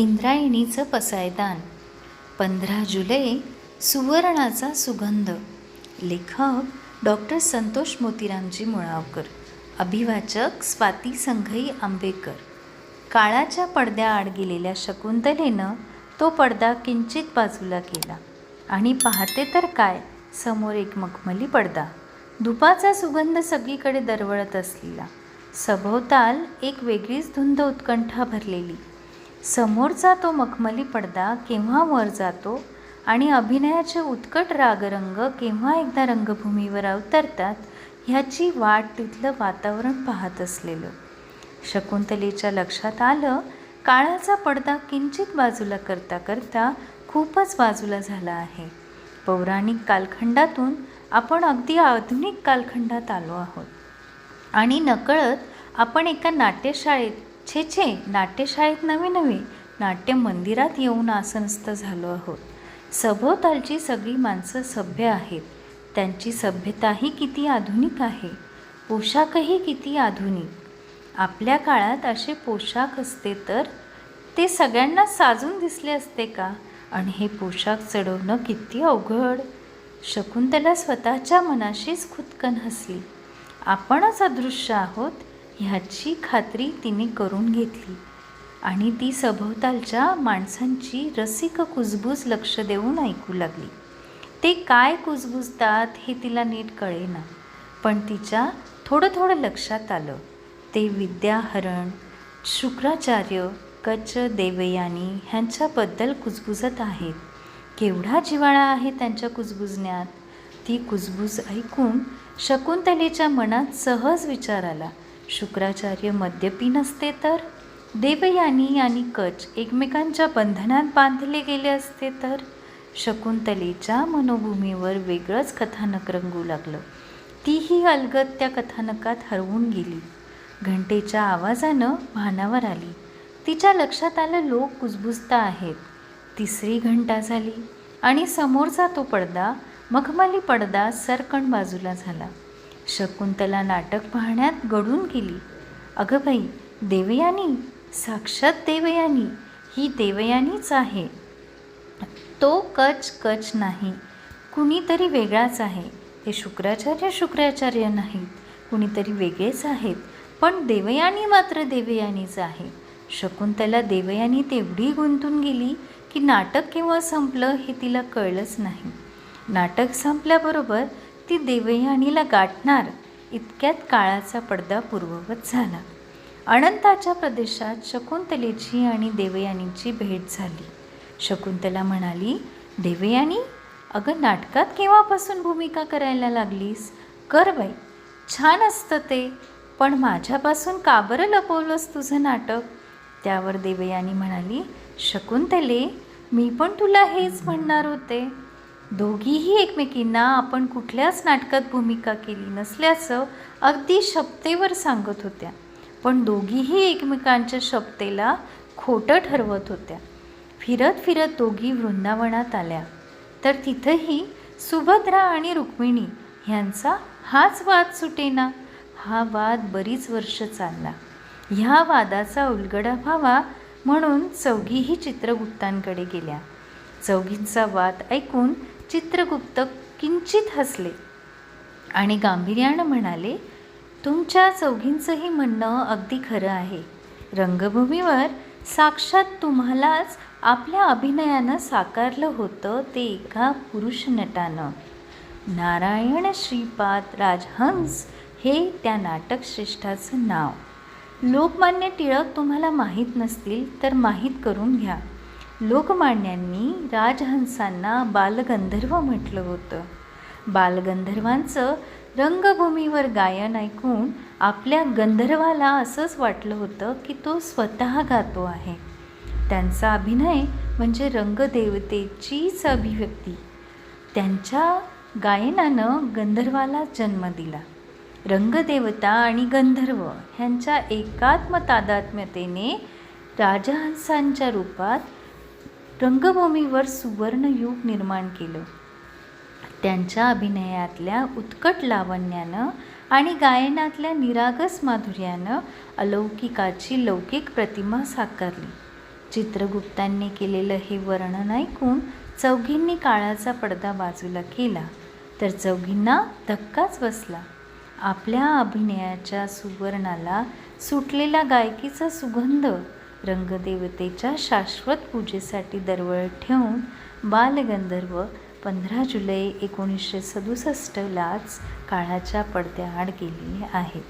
इंद्रायणीचं पसायदान. पंधरा जुलै सुवर्णाचा सुगंध. लेखक डॉक्टर संतोष मोतीरामजी मुळावकर. अभिवाचक स्वाती संघई आंबेकर काळाच्या पडद्याआड गेलेल्या शकुंतलेनं तो पडदा किंचित बाजूला केला. आणि पाहते तर काय समोर एक मखमली पडदा. धुपाचा सुगंध सगळीकडे दरवळत असलेला. सभोवताल एक वेगळीच धुंद उत्कंठा भरलेली. समोरचा तो मखमली पडदा केव्हा वर जातो आणि अभिनयाचे उत्कट रागरंग केव्हा एकदा रंगभूमीवर अवतरतात ह्याची वाट तिथलं वातावरण पाहत असलेलं. शकुंतलेच्या लक्षात आलं काळाचा पडदा किंचित बाजूला करता करता खूपच बाजूला झाला आहे. पौराणिक कालखंडातून आपण अगदी आधुनिक कालखंडात आलो आहोत. आणि नकळत आपण एका नाट्यशाळेत छे छे नाट्यशाळेत नवे नवे नाट्य मंदिरात येऊन आसनस्थ झालो आहोत. सभोवतालची सगळी माणसं सभ्य आहेत. त्यांची सभ्यताही किती आधुनिक आहे. पोशाखही किती आधुनिक. आपल्या काळात असे पोशाख असते तर ते सगळ्यांना साजून दिसले असते का? आणि हे पोशाख चढवणं किती अवघड. शकुंतला स्वतःच्या मनाशीच खुदकन हसली. आपणच अदृश्य आहोत. ह्याची खात्री तिने करून घेतली आणि ती सभोवतालच्या माणसांची रसिक कुजबूज लक्ष देऊन ऐकू लागली. ते काय कुजबुजतात हे तिला नीट कळेना पण तिच्या थोडं थोडं लक्षात आलं. ते विद्याहरण शुक्राचार्य कच देवयानी ह्यांच्याबद्दल कुजबुजत आहेत. केवढा जिवाळा आहे त्यांच्या कुजबुजण्यात? ती कुजबूज ऐकून शकुंतलेच्या मनात सहज विचार आला. शुक्राचार्य मद्यपी नसते तर? देवयानी आणि कच एकमेकांच्या बंधनात बांधले गेले असते तर? शकुंतलेच्या मनोभूमीवर वेगळंच कथानक रंगू लागलं. तीही अलगद त्या कथानकात हरवून गेली. घंटेच्या आवाजानं भानावर आली. तिच्या लक्षात आलं लोक कुजबुजता आहेत. तिसरी घंटा झाली आणि समोरचा तो पडदा मखमली पडदा सरकण बाजूला झाला. शकुंतला नाटक पाहण्यात गडून गेली. अगं बाई देवयानी? साक्षात देवयानी? ही देवयानीच आहे. तो कच कच नाही. कुणीतरी वेगळाच आहे. ते शुक्राचार्य शुक्राचार्य नाहीत. कुणीतरी वेगळेच आहेत. पण देवयानी मात्र देवयानीच आहे. शकुंतला देवयानी तेवढी गुंतून गेली की नाटक केव्हा संपलं हे तिला कळलंच नाही. नाटक संपल्याबरोबर ती देवयानीला गाठणार. इतक्यात काळाचा पडदा पूर्ववत झाला. अनंताच्या प्रदेशात शकुंतलेची आणि देवयानीची भेट झाली. शकुंतला म्हणाली देवयानी अगं नाटकात केव्हापासून भूमिका करायला लागलीस? कर बाई छान असतं ते पण माझ्यापासून का बरं लपवलंस तुझं नाटक? त्यावर देवयानी म्हणाली शकुंतले मी पण तुला हेच म्हणणार होते. दोघीही एकमेकींना आपण कुठल्याच नाटकात भूमिका केली नसल्याचं अगदी शब्देवर सांगत होत्या. पण दोघीही एकमेकांच्या शब्देला खोटं ठरवत होत्या. फिरत फिरत दोघी वृंदावनात आल्या. तर तिथंही सुभद्रा आणि रुक्मिणी ह्यांचा हाच वाद सुटेना. हा वाद बरीच वर्ष चालला. ह्या वादाचा उलगडा व्हावा म्हणून चौघीही चित्रगुप्तांकडे गेल्या. चौघींचा वाद ऐकून चित्रगुप्त किंचित हसले. आणि गांभीर्यानं म्हणाले तुमच्या चौघींचंही म्हणणं अगदी खरं आहे. रंगभूमीवर साक्षात तुम्हालाच आपल्या अभिनयानं साकारलं होतं ते एका पुरुष नटानं. नारायण श्रीपाद राजहंस हे त्या नाटकश्रेष्ठाचं नाव. लोकमान्य टिळक तुम्हाला माहीत नसतील तर माहीत करून घ्या. लोकमान्यांनी राजहंसांना बालगंधर्व म्हटलं होतं. बालगंधर्वांचं रंगभूमीवर गायन ऐकून आपल्या गंधर्वाला असंच वाटलं होतं की तो स्वतः गातो आहे. त्यांचा अभिनय म्हणजे रंगदेवतेचीच अभिव्यक्ती. त्यांच्या गायनानं गंधर्वाला जन्म दिला. रंगदेवता आणि गंधर्व ह्यांच्या एकात्म तादात्म्यतेने राजहंसांच्या रूपात रंगभूमीवर सुवर्णयुग निर्माण केलं. त्यांच्या अभिनयातल्या उत्कट लावण्यानं आणि गायनातल्या निरागस माधुर्यानं अलौकिकाची लौकिक प्रतिमा साकारली. चित्रगुप्तांनी केलेलं हे वर्णन ऐकून चौघींनी काळाचा पडदा बाजूला केला तर चौघींना धक्काच बसला. आपल्या अभिनयाच्या सुवर्णाला सुटलेला गायकीचा सुगंध रंगदेवतेच्या शाश्वत पूजेसाठी दरवळ ठेवून बालगंधर्व पंधरा जुलै एकोणीसशे सदुसष्टलाच काळाच्या पडद्याआड गेलेले आहेत.